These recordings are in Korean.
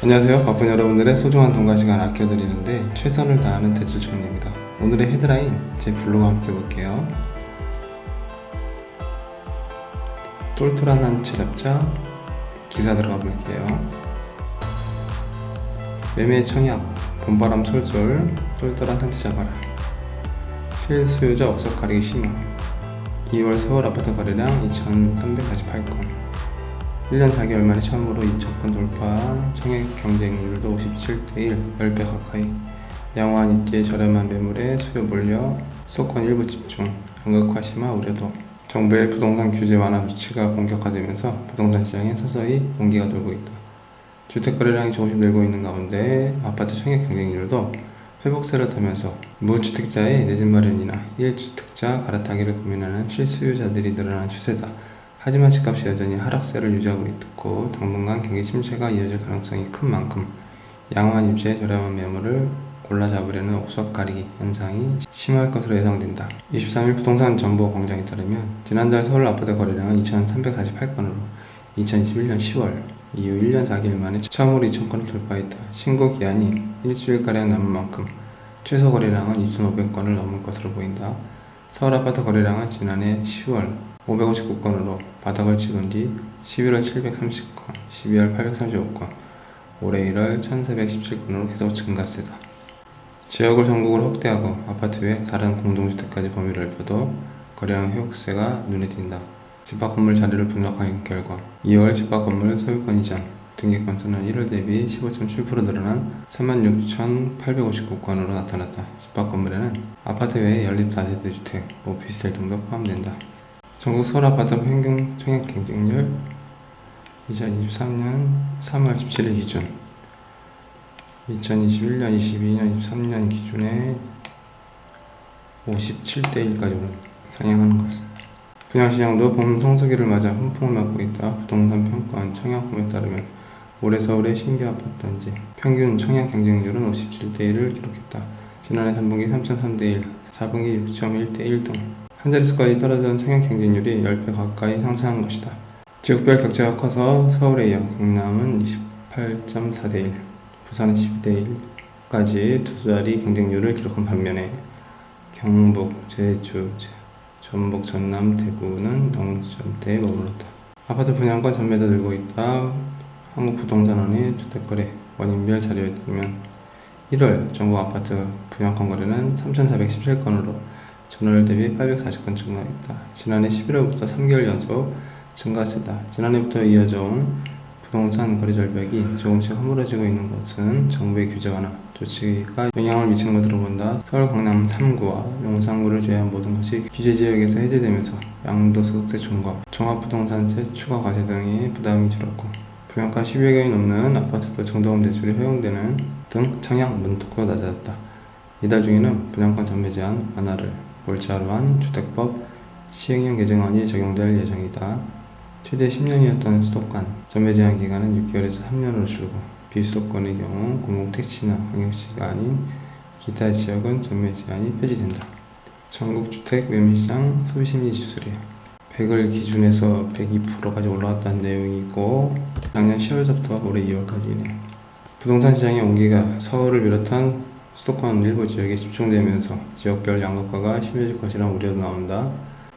안녕하세요. 바쁜 여러분들의 소중한 통과 시간 아껴드리는데 최선을 다하는 대출총리입니다. 오늘의 헤드라인 제 블로그 함께 볼게요. 똘똘한 한채 잡자 기사 들어가 볼게요. 매매 청약 봄바람 솔솔 똘똘한 한채 잡아라. 실수요자 업소 가리기 심화 2월 서울 아파트 거래량 2,348건 1년 4개월 만에 처음으로 2천건 돌파, 청약 경쟁률도 57대1, 10배 가까이, 양호한 입지에 저렴한 매물에 수요 몰려 수도권 일부 집중, 양극화 심화 우려도, 정부의 부동산 규제 완화 조치가 본격화되면서 부동산 시장에 서서히 온기가 돌고 있다. 주택 거래량이 조금씩 늘고 있는 가운데 아파트 청약 경쟁률도 회복세를 타면서 무주택자의 내 집 마련이나 1주택자 갈아타기를 고민하는 실수요자들이 늘어나는 추세다. 하지만 집값이 여전히 하락세를 유지하고 있고 당분간 경기 침체가 이어질 가능성이 큰 만큼 양호한 입지에 저렴한 매물을 골라 잡으려는 옥석 가리기 현상이 심할 것으로 예상된다. 23일 부동산 정보 공장에 따르면 지난달 서울 아파트 거래량은 2,348건으로 2021년 10월 이후 1년 4개월 만에 처음으로 2,000건을 돌파했다. 신고 기한이 일주일가량 남은 만큼 최소 거래량은 2,500건을 넘을 것으로 보인다. 서울 아파트 거래량은 지난해 10월 559건으로 바닥을 치던 뒤 11월 730건, 12월 835건, 올해 1월 1417건으로 계속 증가세다. 지역을 전국으로 확대하고 아파트 외 다른 공동주택까지 범위를 넓혀도 거래량 회복세가 눈에 띈다. 집합 건물 자리를 분석한 결과 2월 집합 건물 소유권 이전 등기 건수는 1월 대비 15.7% 늘어난 36,859건으로 나타났다. 집합 건물에는 아파트 외에 연립 다세대 주택, 오피스텔 등도 포함된다. 전국 서울 아파트 평균 청약 경쟁률 2023년 3월 17일 기준 2021년, 22년, 23년 기준에 57대 1까지 상향하는 것을 분양시장도 봄 성수기를 맞아 훈풍을 맞고 있다. 부동산 평가원 청약홈에 따르면 올해 서울의 신규 아파트 단지 평균 청약 경쟁률은 57대 1을 기록했다. 지난해 3분기 3.3대 1, 4분기 6.1대 1 등 한 자릿수까지 떨어진 청약 경쟁률이 10배 가까이 상승한 것이다. 지역별 격차가 커서 서울에 이어 경남은 28.4대 1, 부산은 12대 1까지 두 자리 경쟁률을 기록한 반면에 경북, 제주, 제- 전북, 전남, 대구는 0점대에 머물렀다. 아파트 분양권 전매도 늘고 있다. 한국 부동산원의 주택거래 원인별 자료에 따르면 1월 전국 아파트 분양권 거래는 3,417건으로 전월 대비 840건 증가했다. 지난해 11월부터 3개월 연속 증가세다. 지난해부터 이어져 온 부동산 거래 절벽이 조금씩 허물어지고 있는 것은 정부의 규제 완화 조치가 영향을 미친 것으로 본다. 서울 강남 3구와 용산구를 제외한 모든 것이 규제 지역에서 해제되면서 양도소득세 중과 종합부동산세 추가 과세 등의 부담이 줄었고 분양가 10여 개이 넘는 아파트도 정도금 대출이 허용되는 등 청약 문턱도 낮아졌다. 이달 중에는 분양권 전매 제한 완화를 골자로 한 주택법 시행령 개정안이 적용될 예정이다. 최대 10년이었던 수도권 전매 제한 기간은 6개월에서 3년으로 줄고 비수도권의 경우 공공택지나 광역시가 아닌 기타 지역은 전매 제한이 폐지된다. 전국 주택 매매시장 소비심리 지수래 100을 기준에서 102%까지 올라왔다는 내용이 있고 작년 10월부터 올해 2월까지네. 부동산 시장의 온기가 서울을 비롯한 수도권 일부 지역에 집중되면서 지역별 양극화가 심해질 것이라는 우려도 나온다.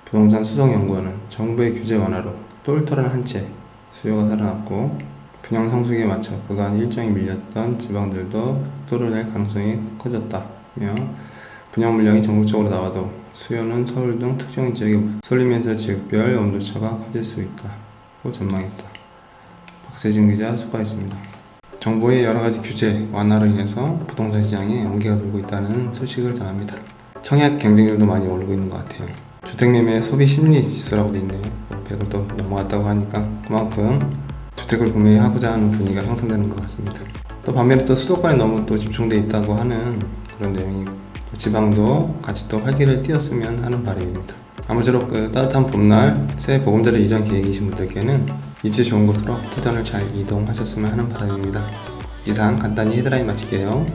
부동산 수석연구원은 정부의 규제 완화로 똘똘한 한 채 수요가 살아났고 분양 성수기에 맞춰 그간 일정이 밀렸던 지방들도 속도를 낼 가능성이 커졌다며 분양 물량이 전국적으로 나와도 수요는 서울 등 특정 지역에 쏠리면서 지역별 온도차가 커질 수 있다고 전망했다. 박세진 기자 수고했습니다. 정부의 여러 가지 규제 완화로 인해서 부동산 시장에 온기가 돌고 있다는 소식을 전합니다. 청약 경쟁률도 많이 오르고 있는 것 같아요. 주택 매매 소비 심리 지수라고 돼 있네요. 100을 또 넘어갔다고 하니까 그만큼 주택을 구매하고자 하는 분위기가 형성되는 것 같습니다. 또 반면에 또 수도권에 너무 또 집중돼 있다고 하는 그런 내용이 지방도 같이 또 활기를 띄웠으면 하는 바람입니다. 아무쪼록 그 따뜻한 봄날 새해 보금자리 이전 계획이신 분들께는 입지 좋은 곳으로 터전을 잘 이동하셨으면 하는 바람입니다. 이상 간단히 헤드라인 마칠게요.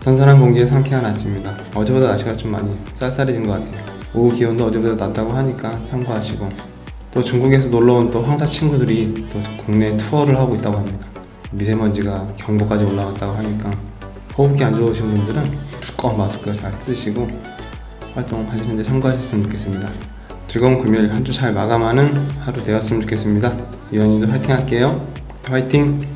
선선한 공기에 상쾌한 아침입니다. 어제보다 날씨가 좀 많이 쌀쌀해진 것 같아요. 오후 기온도 어제보다 낮다고 하니까 참고하시고 또 중국에서 놀러온 또 황사 친구들이 또 국내 투어를 하고 있다고 합니다. 미세먼지가 경보까지 올라왔다고 하니까 호흡기 안 좋으신 분들은 두꺼운 마스크 잘 쓰시고 활동하시는데 참고하셨으면 좋겠습니다. 즐거운 금요일 한 주 잘 마감하는 하루 되었으면 좋겠습니다. 이현이도 화이팅 할게요. 화이팅!